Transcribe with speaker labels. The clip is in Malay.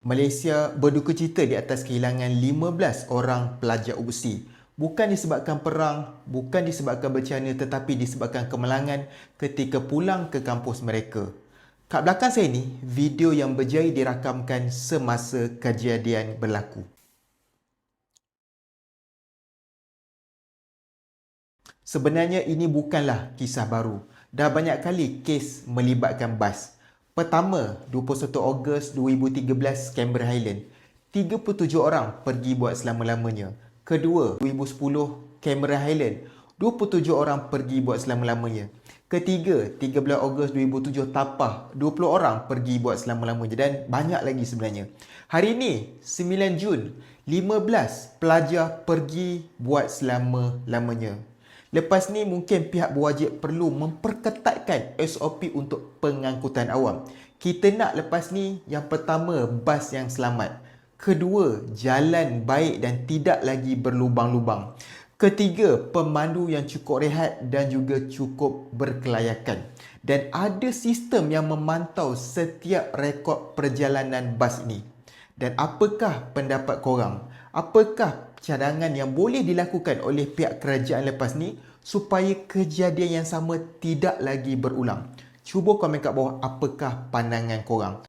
Speaker 1: Malaysia berduka cita di atas kehilangan 15 orang pelajar UPSI. Bukan disebabkan perang, bukan disebabkan bencana tetapi disebabkan kemalangan ketika pulang ke kampus mereka. Kat belakang saya ni, video yang berjaya dirakamkan semasa kejadian berlaku. Sebenarnya ini bukanlah kisah baru. Dah banyak kali kes melibatkan bas. Pertama, 21 Ogos 2013 Canberra Highland. 37 orang pergi buat selama-lamanya. Kedua, 2010 Canberra Highland. 27 orang pergi buat selama-lamanya. Ketiga, 13 Ogos 2007 Tapah. 20 orang pergi buat selama-lamanya dan banyak lagi sebenarnya. Hari ini, 9 Jun, 15 pelajar pergi buat selama-lamanya. Lepas ni mungkin pihak berwajib perlu memperketatkan SOP untuk pengangkutan awam. Kita nak lepas ni yang pertama bas yang selamat. Kedua, jalan baik dan tidak lagi berlubang-lubang. Ketiga, pemandu yang cukup rehat dan juga cukup berkelayakan. Dan ada sistem yang memantau setiap rekod perjalanan bas ini. Dan apakah pendapat korang? Apakah cadangan yang boleh dilakukan oleh pihak kerajaan lepas ni supaya kejadian yang sama tidak lagi berulang? Cuba komen kat bawah apakah pandangan korang.